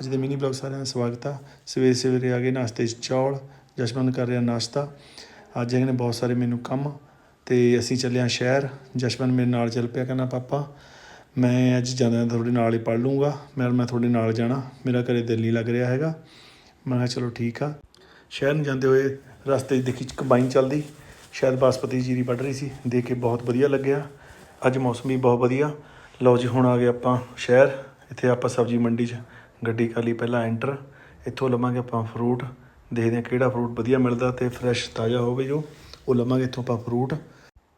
ਅੱਜ ਦੇ mini blog ਸਾਰਿਆਂ ਦਾ ਸਵਾਗਤ ਆ। ਸਵੇਰੇ ਸਵੇਰੇ ਆ ਗਏ ਨਾਸ਼ਤੇ 'ਚ ਚੌਲ ਜਸ਼ਮਨ ਕਰ ਰਿਹਾ ਨਾਸ਼ਤਾ। ਅੱਜ ਹੈਗੇ ਨੇ ਬਹੁਤ ਸਾਰੇ ਮੈਨੂੰ ਕੰਮ ਤੇ ਅਸੀਂ ਚੱਲੇ ਹਾਂ ਸ਼ਹਿਰ। ਜਸ਼ਮਨ ਮੇਰੇ ਨਾਲ ਚੱਲ ਪਿਆ ਕਹਿੰਦਾ, ਪਾਪਾ, ਮੈਂ ਅੱਜ ਜਾਂਦਾ ਤੁਹਾਡੇ ਨਾਲ ਹੀ ਪੜ ਲੂੰਗਾ ਮੈਂ ਮੈਂ ਤੁਹਾਡੇ ਨਾਲ ਜਾਣਾ। ਮੇਰਾ ਘਰੇ ਦਿਲ ਨਹੀਂ ਲੱਗ ਰਿਹਾ ਹੈਗਾ। ਮੈਂ ਕਿਹਾ, ਚਲੋ ਠੀਕ ਆ। ਸ਼ਹਿਰ ਨੂੰ ਜਾਂਦੇ ਹੋਏ ਰਸਤੇ 'ਚ ਦੇਖੀ ਕੰਬਾਈਨ ਚੱਲਦੀ। ਸ਼ਾਇਦ ਬਾਸਪਤੀ ਜੀਰੀ ਵੱਢ ਰਹੀ ਸੀ। ਦੇਖ ਕੇ ਬਹੁਤ ਵਧੀਆ ਲੱਗਿਆ। ਅੱਜ ਮੌਸਮ ਵੀ ਬਹੁਤ ਵਧੀਆ। ਲਓ ਜੀ, ਹੁਣ ਆ ਗਏ ਆਪਾਂ ਸ਼ਹਿਰ। ਇੱਥੇ ਆਪਾਂ ਸਬਜ਼ੀ ਮੰਡੀ 'ਚ ਗੱਡੀ ਕਰ ਲਈ ਪਹਿਲਾਂ ਐਂਟਰ ਇੱਥੋਂ ਲਵਾਂਗੇ ਆਪਾਂ ਫਰੂਟ ਦੇਖਦੇ ਹਾਂ ਕਿਹੜਾ ਫਰੂਟ ਵਧੀਆ ਮਿਲਦਾ ਤੇ ਫਰੈਸ਼ ਤਾਜ਼ਾ ਹੋਵੇ ਜੋ, ਉਹ ਲਵਾਂਗੇ ਇੱਥੋਂ ਆਪਾਂ ਫਰੂਟ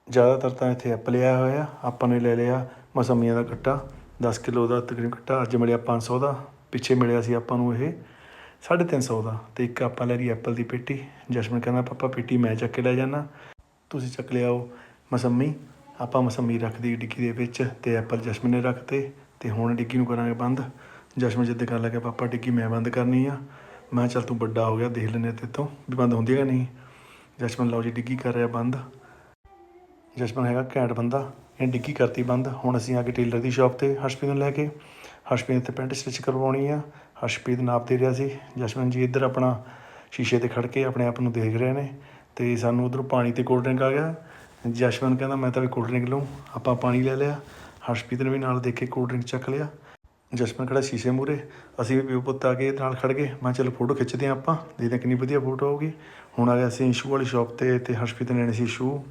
ਜ਼ਿਆਦਾਤਰ ਤਾਂ ਇੱਥੇ ਐਪਲ ਆਇਆ ਹੋਇਆ, ਆਪਾਂ ਨੇ ਲੈ ਲਿਆ ਮਸੰਮੀਆਂ ਦਾ ਕੱਟਾ 10 ਕਿਲੋ ਦਾ ਤਕਰੀਬਨ ਕੱਟਾ ਅੱਜ ਮਿਲਿਆ 500 ਦਾ, ਪਿੱਛੇ ਮਿਲਿਆ ਸੀ ਆਪਾਂ ਨੂੰ ਇਹ 350 ਦਾ, ਤੇ ਇੱਕ ਆਪਾਂ ਲੈ ਲਈ ਐਪਲ ਦੀ ਪੇਟੀ, ਜਸ਼ਮਨ ਕਹਿੰਦਾ, ਪਾਪਾ, ਪੇਟੀ ਮੈਂ ਚੱਕ ਕੇ ਲੈ ਜਾਣਾ ਤੁਸੀਂ ਚੱਕ ਲਿਆਓ ਮਸੰਮੀ। ਆਪਾਂ ਮਸੰਮੀ ਰੱਖਦੀ ਡਿੱਗੀ ਦੇ ਵਿੱਚ ਤੇ ਐਪਲ ਜਸ਼ਮਨ ਨੇ ਰੱਖਤੇ, ਤੇ ਹੁਣ ਡਿੱਗੀ ਨੂੰ ਕਰਾਂਗੇ ਬੰਦ। ਜਸ਼ਮਨ ਜਿੱਦ ਕਰਨ ਲੱਗਾ ਪਾਪਾ ਡਿੱਗੀ ਮੈਂ ਬੰਦ ਕਰਨੀ ਆ। ਮੈਂ ਕਿਹਾ ਚੱਲ ਤੂੰ ਵੱਡਾ ਹੋ ਗਿਆ, ਦੇਖ ਲੈਨੇ ਤੇ ਤੋਂ ਵੀ ਬੰਦ ਹੁੰਦੀ ਹੈ ਨਹੀਂ। ਜਸ਼ਮਨ ਲਓ ਜੀ ਡਿੱਗੀ ਕਰ ਰਿਹਾ ਬੰਦ। ਜਸ਼ਮਨ ਹੈਗਾ ਘੈਂਟ ਬੰਦਾ ਇਹ ਡਿੱਗੀ ਕਰਤੀ ਬੰਦ। ਹੁਣ ਅਸੀਂ ਆ ਕੇ ਟੇਲਰ ਦੀ ਸ਼ਾਪ ਤੇ ਹਰਸ਼ਪ੍ਰੀਤ ਨੂੰ ਲੈ ਕੇ, ਹਰਸ਼ਪ੍ਰੀਤ ਤੇ ਪੈਂਟ ਸਟਿਚ ਕਰਵਾਉਣੀ ਆ। ਹਰਸ਼ਪ੍ਰੀਤ ਨਾਪ ਦੇ ਰਿਹਾ ਸੀ। ਜਸ਼ਮਨ ਜੀ ਇੱਧਰ ਆਪਣਾ ਸ਼ੀਸ਼ੇ ਤੇ ਖੜ ਕੇ ਆਪਣੇ ਆਪ ਨੂੰ ਦੇਖ ਰਹੇ ਨੇ ਤੇ ਸਾਨੂੰ ਉਧਰੋਂ ਪਾਣੀ ਤੇ ਕੋਲਡ ਡਰਿੰਕ ਆ ਗਿਆ। ਜਸ਼ਮਨ ਕਹਿੰਦਾ, ਮੈਂ ਤਾਂ ਵੀ ਕੋਲਡ ਡਰਿੰਕ ਲਊਂ, ਆਪਾਂ ਪਾਣੀ ਲੈ ਲਿਆ। ਹਰਸ਼ਪ੍ਰੀਤ ਨੇ ਵੀ ਨਾਲ ਦੇਖ ਕੇ ਕੋਲਡ ਡਰਿੰਕ ਚੱਕ ਲਿਆ। ਜਸਮਨ ਖੜਾ ਸ਼ੀਸ਼ੇ ਮੂਰੇ ਅਸੀਂ ਵੀ ਪਿਓ ਪੁੱਤ ਆ ਕੇ ਨਾਲ ਖੜ ਗਏ। ਮੈਂ ਕਿਹਾ, ਚਲੋ ਫੋਟੋ ਖਿੱਚਦੇ ਹਾਂ ਆਪਾਂ। ਦੇਖਦੇ ਕਿੰਨੀ ਵਧੀਆ ਫੋਟੋ ਆਊਗੀ। ਹੁਣ ਆ ਗਿਆ ਅਸੀਂ ਸ਼ੂ ਵਾਲੀ ਸ਼ਾਪ ਤੇ ਤੇ ਹਰਸ਼ਪ੍ਰੀਤ ਨੇ ਲੈਣੇ ਸੀ ਸ਼ੂ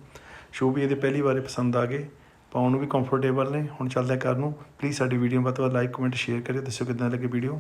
ਸ਼ੂ ਵੀ ਇਹਦੇ ਪਹਿਲੀ ਵਾਰੇ ਪਸੰਦ ਆ ਗਏ। ਪਾਉਣ ਨੂੰ ਵੀ ਕੰਫਰਟੇਬਲ ਨੇ। ਹੁਣ ਚੱਲਦੇ ਹਾਂ ਘਰ ਨੂੰ। ਪਲੀਜ਼ ਸਾਡੀ ਵੀਡੀਓ ਵੱਧ ਤੋਂ ਵੱਧ ਲਾਈਕ ਕਮੈਂਟ ਸ਼ੇਅਰ ਕਰਿਓ। ਦੱਸਿਓ ਕਿੱਦਾਂ ਲੱਗੇ ਵੀਡੀਓ